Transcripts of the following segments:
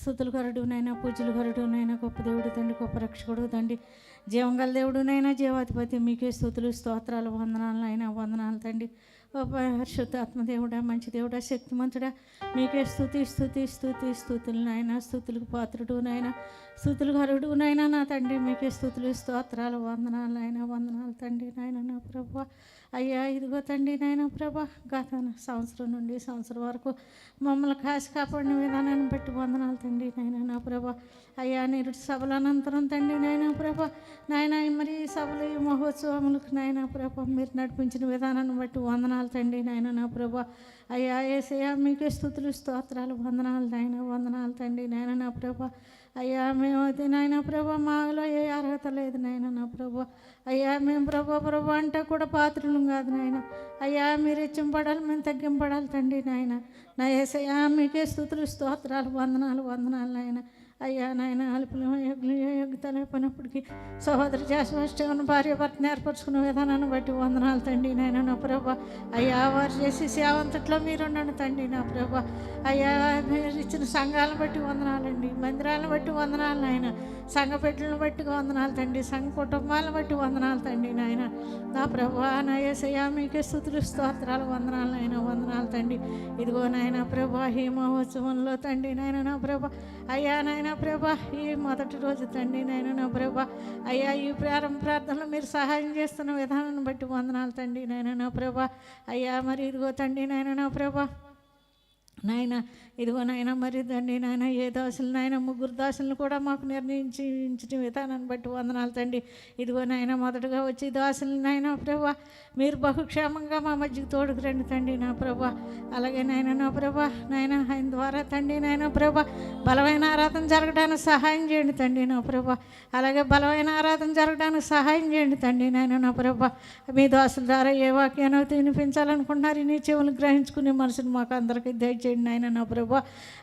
స్థుతులు కరుడు నైనా పూజలు కరుడు నైనా గొప్ప దేవుడు తండ్రి గొప్ప రక్షకుడు తండ్రి జీవంగల దేవుడు నైనా జీవాధిపతి మీకే స్థుతులు స్తోత్రాలు వందనాలు అయినా వందనాలు తండ్రి. ఓ పరిశుద్ధ మంచి దేవుడా శక్తిమంతుడా మీకే స్థుతి స్థుతి స్థుతి స్థుతులు నాయన స్థుతులకు పాత్రుడు నాయన స్థుతులు హరుడు నాయన నా తండ్రి మీకే స్థుతులు స్తోత్రాలు వందనాలు నాయన వందనాలు తండ్రి నాయన నా ప్రభా అయ్యా ఇదిగో తండ్రి నాయన ప్రభా గత సంవత్సరం నుండి సంవత్సరం వరకు మమ్మల్ని కాసి కాపాడిన విధానాన్ని బట్టి వందనాలు తండ్రి నాయన నా ప్రభా. అయ్యా నేను సభల అనంతరం తండ్రి నాయన ప్రభా నాయన మరి సభలు ఈ మహోత్సవములకు నాయన ప్రభ మీరు నడిపించిన విధానాన్ని బట్టి వందనాలు తండ్రి నాయన నా ప్రభ. అయ్యా ఏసయ్యా మీకే స్థుతులు స్తోత్రాలు వందనాలు నాయన వందనాలు తండ్రి నాయన నా ప్రభా. అయ్యా మేము అయితే నాయన ప్రభా మాలో ఏ అర్హత లేదు నాయన నా ప్రభా. అయ్యా మేము ప్రభా ప్రభా అంటే కూడా పాత్రలు కాదు నాయన. అయ్యా మీరు ఇచ్చింపడాలి మేము తగ్గింపడాలి తండ్రి నాయన. నా ఏసయ్యా మీకే స్థుతులు స్తోత్రాలు వందనాలు వందనాలు నాయన. అయ్యా నాయన అలుపులు యజ్ఞ యోగ్యతలు అయిపోయినప్పటికీ సహోదరి చేసిన భార్య భర్తను ఏర్పరచుకున్న విధానాన్ని బట్టి వందనాలు తండ్రి నాయన నా ప్రభా. అయ్యా వారు చేసి సేవంతట్లో మీరు ఉండండి తండ్రి నా ప్రభా. అయ్యా మీరు ఇచ్చిన సంఘాలను బట్టి వందనాలండి మందిరాలను బట్టి వందనాలు నాయన సంఘ పెట్టలను బట్టి వందనాలు తండ్రి సంఘ కుటుంబాలను బట్టి వందనాలు తండ్రి నాయన. నా ప్రభా నా ఏసయ్యా మీకే స్థుతులు స్తోత్రాలు వందనాలు నాయన వందనాలు తండి ఇదిగో నాయన ప్రభా హేమోత్సవంలో మహోత్సవంలో తండ్రి నాయన నా ప్రభా. అయ్యా నాయన నా ప్రభా ఈ మొదటి రోజు తండ్రి నాయన నా ప్రభా. అయ్యా ఈ ప్రారంభ ప్రార్థనలో మీరు సహాయం చేస్తున్న విధానాన్ని బట్టి వందనాలు తండ్రి నాయన నా ప్రభా. అయ్యా మరి ఇదిగో తండ్రి నాయన నా ప్రభా. నాయన ఇదిగో నాయన మరి తండ్రి నాయన ఏ దోశలు నాయన ముగ్గురు దోశలను కూడా మాకు నిర్ణయించి విధానాన్ని బట్టి వందనాలు తండ్రి. ఇదిగో నాయన మొదటగా వచ్చి దోశలు నాయన ప్రభా మీరు బహుక్షేమంగా మా మధ్యకి తోడుకు రండి తండ్రి నా ప్రభా. అలాగే నాయన నా ప్రభా నాయన ఆయన ద్వారా తండ్రి నాయన ప్రభా బలమైన ఆరాధన జరగడానికి సహాయం చేయండి తండ్రి నా ప్రభా. అలాగే బలమైన ఆరాధన జరగడానికి సహాయం చేయండి తండ్రి నాయన నా ప్రభా. మీ దోశల ద్వారా ఏ వాక్యానో వినిపించాలనుకుంటున్నారు నీ చెవులు గ్రహించుకునే మనసును మాకు అందరికీ దయచేయండి నాయన నా ప్రభా.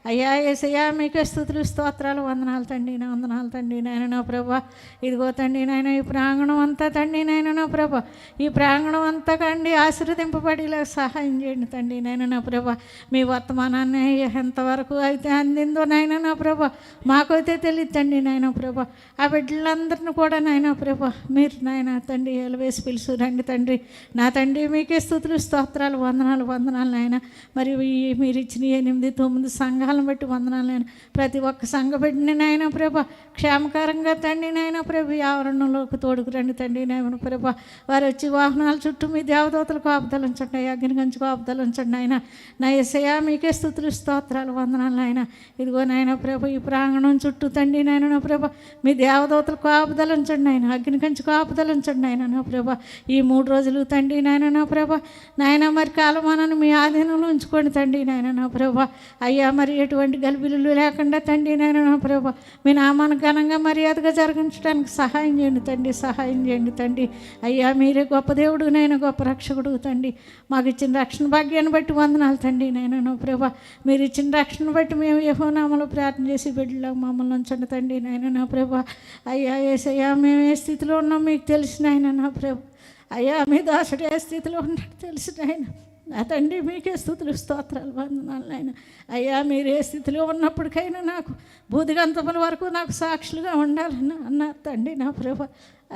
అయ్యా ఏసయ్యా మీకే స్థుతులు స్తోత్రాలు వందనాలు తండ్రి నా వందనాలు తండ్రి నాయన నా ప్రభా. ఇదిగో తండ్రి నాయన ఈ ప్రాంగణం అంతా తండ్రి నాయన నా ప్రభా. ఈ ప్రాంగణం అంతా కండి ఆశీర్వదింపబడేలా సహాయం చేయండి తండ్రి నాయన నా ప్రభా. మీ వర్తమానాన్ని ఎంతవరకు అయితే అందిందో నాయన నా ప్రభా. మాకైతే తెలియదు తండ్రి నాయన ప్రభా. ఆ బిడ్డలందరిని కూడా నాయన ప్రభా మీరు నాయన తండ్రి ఎలవేసి పిలుసు రండి తండ్రి. నా తండ్రి మీకే స్థుతులు స్తోత్రాలు వందనాలు వందనాలు నాయన. మరి ఈ మీరు ఇచ్చిన ఎనిమిది తొమ్మిది సంఘాలను బట్టి వందనాలు నాయన ప్రతి ఒక్క సంఘ పెట్టిన నాయన ప్రభా క్షేమకరంగా తండ్రి నాయన ప్రభు ఈ ఆవరణలోకి తోడుకు రండి తండ్రి నాయన ప్రభా. వారు వచ్చి వాహనాల చుట్టూ మీ దేవదూతలకు ఆపుదలు ఉంచండి అగ్ని గంచుకు ఆపుదలు ఉంచండి నాయన. నా ఎస్ఐయా మీకే స్థుతులు స్తోత్రాలు వందనాలు నాయన. ఇదిగో నాయన ప్రభు ఈ ప్రాంగణం చుట్టూ తండ్రి నాయన నా ప్రభ మీ దేవదూతలకు ఆపుదలు ఉంచండి నాయన. అగ్ని కంచుకు ఆపుదలు ఉంచండి నాయన నా ప్రభ. ఈ మూడు రోజులు తండ్రి నాయన నా ప్రభ నాయన మరి కాలమానాన్ని మీ ఆధీనంలో ఉంచుకోండి తండ్రి నాయన నా ప్రభ. అయ్యా మరి ఎటువంటి గలిబిలు లేకుండా తండ్రి నాయన నా మీ నామాను ఘనంగా మర్యాదగా జరిగించడానికి సహాయం చేయండి తండ్రి సహాయం చేయండి తండ్రి. అయ్యా మీరే గొప్ప దేవుడు నేను గొప్ప రక్షకుడు తండ్రి. మాకు ఇచ్చిన రక్షణ భాగ్యాన్ని బట్టి వందనాలు తండ్రి నేను నా ప్రభా. మీరు ఇచ్చిన రక్షణ బట్టి మేము యహోనామలో ప్రార్థన చేసి బిడ్డలో మమ్మల్ని ఉంచండి తండ్రి నాయన నా ప్రభ. అయ్యా ఏసయ్యా మేము ఏ స్థితిలో ఉన్నాం మీకు తెలిసిన ఆయన నా ప్రభా. అయ్యా మీ దాసుడు ఏ స్థితిలో ఉన్నాడు తెలిసిన ఆయన నా తండ్రి మీకే స్థుతులు స్తోత్రాలు వందనాలు ఆయన అయ్యా మీరు ఏ స్థితిలో ఉన్నప్పటికైనా నాకు బూదిగంతముల వరకు నాకు సాక్షులుగా ఉండాలని అన్న తండ్రి నా ప్రభ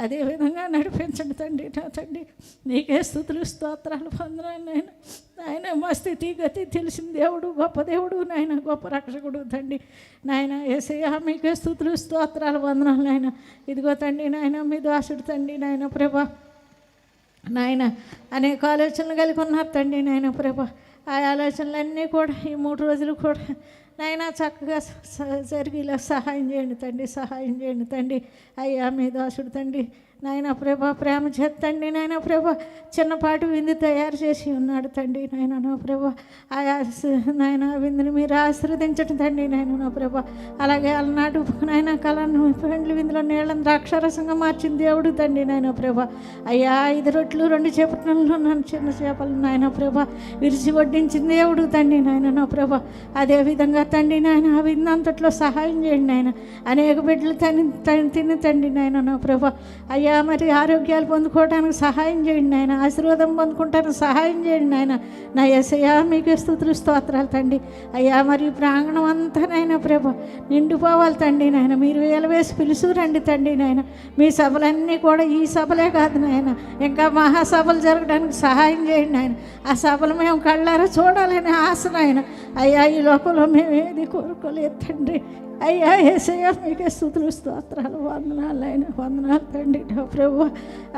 అదేవిధంగా నడిపించండి తండ్రి నా తండ్రి. నీకే స్థుతులు స్తోత్రాలు వందనాలు నాయన. నాయన మా స్థితి గతి తెలిసిన దేవుడు గొప్ప దేవుడు నాయన గొప్ప రక్షకుడు తండ్రి. నాయన ఏసయ్య మీకే స్థుతులు స్తోత్రాలు వందనాలు నాయన. ఇదిగో తండ్రి నాయన మీ దాసుడు తండ్రి నాయన ప్రభా. నాయన అనేక ఆలోచనలు కలిగి ఉన్నారు తండ్రి నాయన ప్రభ. ఆ ఆలోచనలన్నీ కూడా ఈ మూడు రోజులు కూడా నాయన చక్కగా జరిగేలా సహాయం చేయండి తండ్రి సహాయం చేయండి తండ్రి. అయ్యా మీ దాసుడు తండ్రి. నాయన ప్రభ ప్రేమ చేతండి నాయన ప్రభ. చిన్నపాటి విందు తయారు చేసి ఉన్నాడు తండ్రి నాయన నా ప్రభ. ఆయా నాయన విందుని మీరు ఆశీర్వదించడం తండ్రి నాయన నా ప్రభ. అలాగే అలనాడు నాయన కళను పెండ్లి విందులో నీళ్ళని ద్రాక్షారసంగా మార్చిన దేవుడు తండ్రి నాయన ప్రభ. అయ్యా ఐదు రొట్లు రెండు చేపట్లలో నన్ను చిన్న చేపలు నాయన ప్రభ. విరిచి వడ్డించిన దేవుడు తండ్రి నాయన నా ప్రభ. అదేవిధంగా తండ్రి నాయన ఆ విందంతట్లో సహాయం చేయండి నాయన. అనేక బిడ్డలు తని తని తిని తండ్రి నాయన నా ప్రభ. అయ్యా అయ్యా మరి ఆరోగ్యాలు పొందుకోవడానికి సహాయం చేయండి ఆయన ఆశీర్వాదం పొందుకుంటానికి సహాయం చేయండి ఆయన నా ఎసయ్యా మీకు స్థుతులు స్తోత్రాలు తండి అయ్యా మరి ప్రాంగణం అంతా నాయన ప్రభ నిండిపోవాలి తండి నాయన. మీరు వేలవేసి వేసి పిలుసురండి తండ్రి నాయన. మీ సభలన్నీ కూడా ఈ సభలే కాదు నాయన. ఇంకా మహాసభలు జరగడానికి సహాయం చేయండి ఆయన ఆ సభలు మేము కళ్ళారా చూడాలని ఆశ నాయన. అయ్యా ఈ లోకంలో మేము ఏది కోరుకోలేదు తండ్రి. అయ్యా ఏసయ్య మీకే స్థుతులు స్తోత్రాలు వందనాలు ఆయన వందనాలు తండ్రి ప్రభు.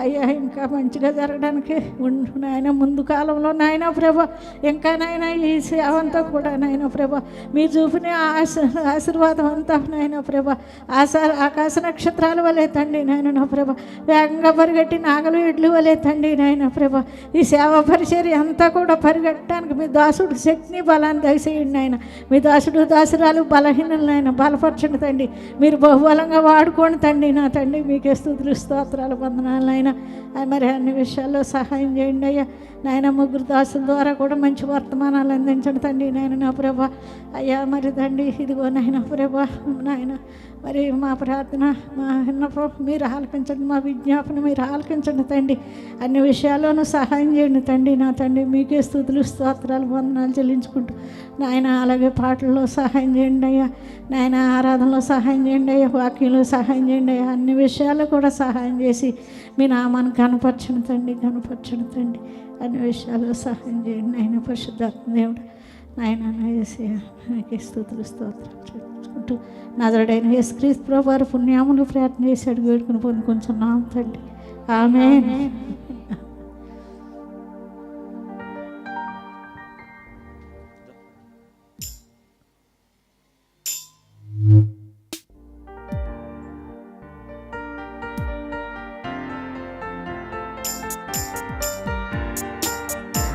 అయ్యా ఇంకా మంచిగా జరగడానికి ఉండు నాయన. ముందు కాలంలో నాయన ప్రభు ఇంకా నాయన ఈ సేవంతా కూడా నాయన ప్రభు. మీ చూపిన ఆశ ఆశీర్వాదం అంతా నాయన ప్రభ. ఆశ ఆకాశ నక్షత్రాల వలె తండ్రి నాయన నా ప్రభ. వేగంగా పరిగెట్టి నాగలు ఇడ్లు వలె తండ్రి నాయన ప్రభ. ఈ సేవ పరిచర్య అంతా కూడా పరిగెట్టడానికి మీ దాసుడు శక్తిని బలాన్ని దయచేయండి నాయన. మీ దాసుడు దాసురాలు బలహీనలు నాయన బల బలపరచండి తండ్రి. మీరు బహుబలంగా వాడుకోండి తండ్రి. నా తండ్రి మీకే స్థుతులు స్తోత్రాలు వందనాలు ఆ మరి అన్ని విషయాల్లో సహాయం చేయండి అయ్యా. నాయన ముగ్గురు దాసుల ద్వారా కూడా మంచి వర్తమానాలు అందించండి తండ్రి నాయన నా ప్రభా. అయ్యా మరి తండ్రి ఇదిగో నాయన ప్రభా నాయన మరి మా ప్రార్థన మా విన్నపం మీరు ఆలకించండి మా విజ్ఞాపన మీరు ఆలకించండి తండ్రి. అన్ని విషయాల్లోనూ సహాయం చేయండి తండ్రి నా తండ్రి. మీకే స్థుతులు స్తోత్రాలు వందనాలు చెల్లించుకుంటూ నాయన అలాగే పాటల్లో సహాయం చేయండి అయ్యా. నాయన ఆరాధనలో సహాయం చేయండి అయ్యా వాక్యంలో సహాయం చేయండి అయ్యా. అన్ని విషయాల్లో కూడా సహాయం చేసి మీ నామాన్ని కనపరచను తండ్రి కనపరచండి తండ్రి. అన్ని విషయాల్లో సహాయం చేయండి ఆయన పరిశుద్ధాత్మ దేవుడు. నాయన వేసి స్థుతులు స్తోత్రం చేసుకుంటూ నజరుడైన యేసుక్రీస్తు ప్రభు వారు పుణ్యాములు ప్రయత్నం చేసి అడుగు వేడుకుని పొందుకుంటున్నాం తండ్రి. ఆమె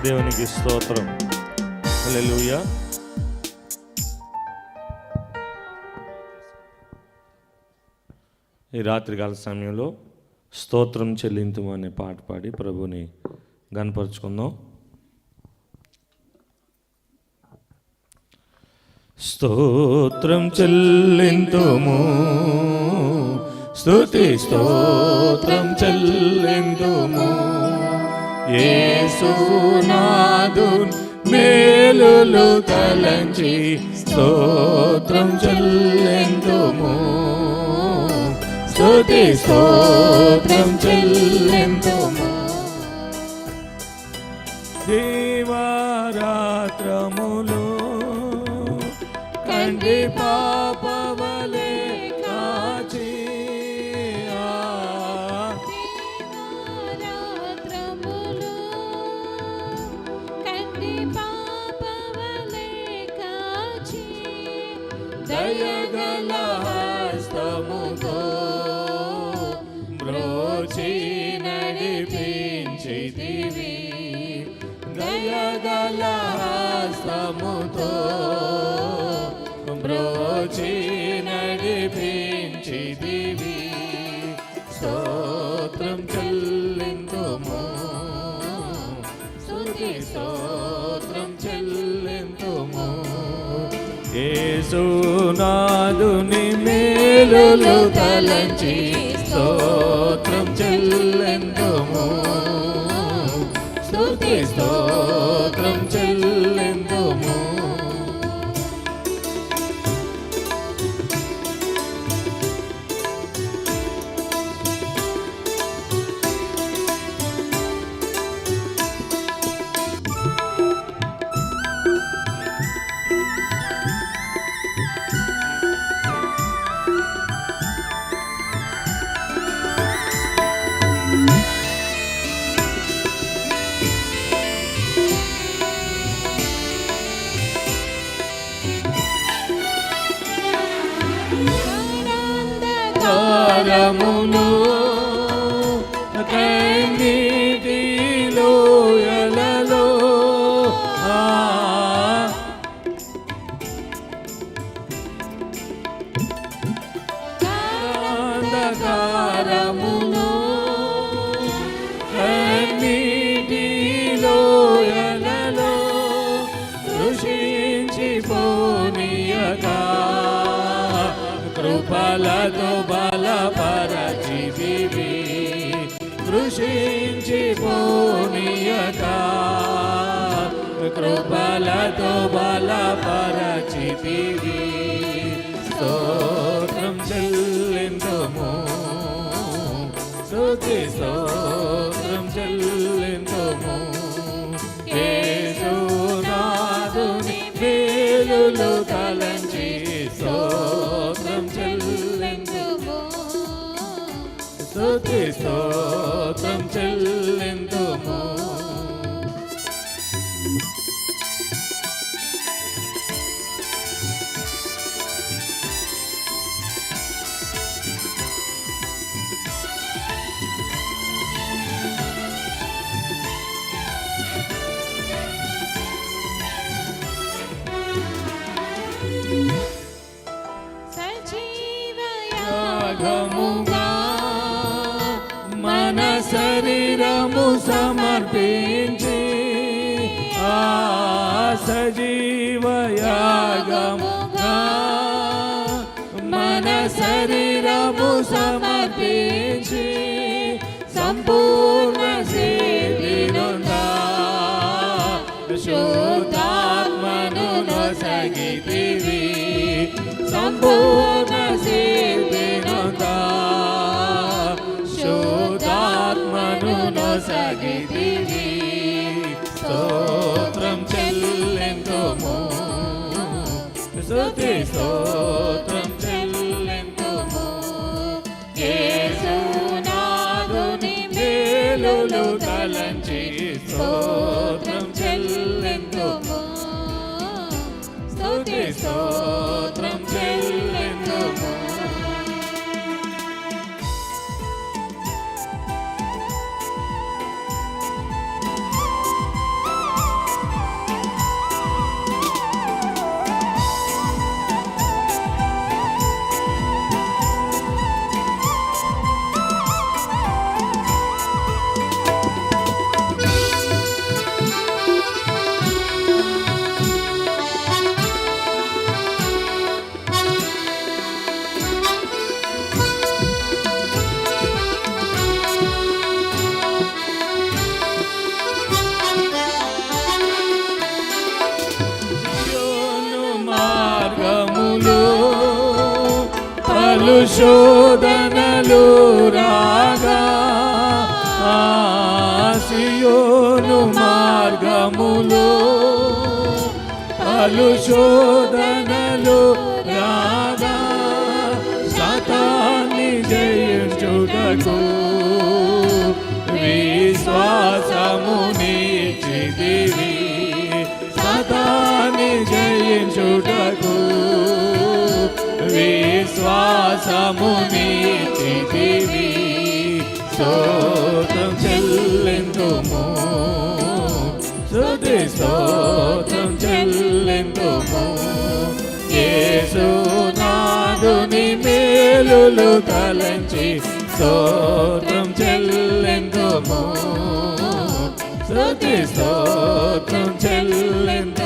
దేవునికి స్తోత్రం. హల్లెలూయా. ఈ రాత్రికాల సమయంలో స్తోత్రం చెల్లింతు అనే పాట పాడి ప్రభుని గనపరుచుకుందాం స్తోత్రం చెల్లింతుము. స్తుతి స్తోత్రం చెల్లింతుము. యేసునాదు మేలులు తలంచి స్తోత్రం చెల్లింతుము. స్తుతి స్తోత్రం చెల్లింతుము. దేవారాత్రములు కండి పాపవలే హస్తముతో బ్రోచి నడిపించితివి. స్తోత్రం చెల్లింతుము. స్తుతి స్తోత్రం చెల్లింతుము. ఏసునాదుని మేలులు తలంచి స్తోత్రం చెల్లిందుము స్తుతి స్తోత్రం అంధకారమును కన్నీటిలో ఎలలో కృషించిపోనీయగా కృపలతో బలపరచితివి దూషించి కృపలతో బలపరచితివి స్తుతి సమర్పించి ఆ సజీవయాగము శుద్ధాత్మను నొసగితివి స్తోత్రం చెల్లెంతుము. స్తుతి స్తోత్రం చెల్లెందుము యేసునాథుని మేలులు తలంచి స్తోత్రం చెల్లెంతుము. స్తుతి స్తోత్రం పలు శోధనలు రాగా ఆసియోను మార్గములో పలు శోధనలు రాగా సతాన్ని జయించుటకు విశ్వాసముని చిదివి సతాన్ని జయించుటకు విశ్వాసము నీతివి స్తోత్రం చెల్లెందుము స్తుతి స్తోత్రం చెల్లెందుము యేసునాథుని మేలులు తలంచి స్తోత్రం చెల్లెందుము స్తుతి స్తోత్రం చెల్లెందుము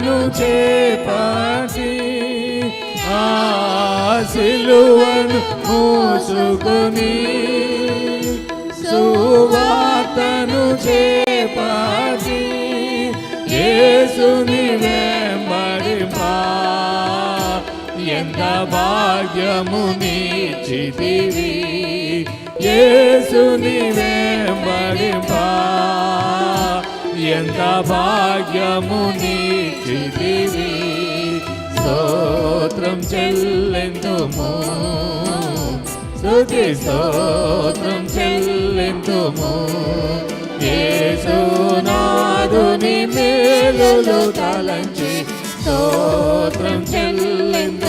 సువార్తను చేపట్టి ఆ సిలువను మూసుకుని సువార్తను చేపట్టి యేసుని వెంబడి పా. ఎంత భాగ్యము నీచితివి యేసుని వెంబడి పా. ఎంత భాగ్యము నీచితివి స్తోత్రం చెల్లెందుము స్తుతి స్తోత్రం చెల్లెందుము యేసునాథుని మేలులు తలంచి స్తోత్రం చెల్లెందు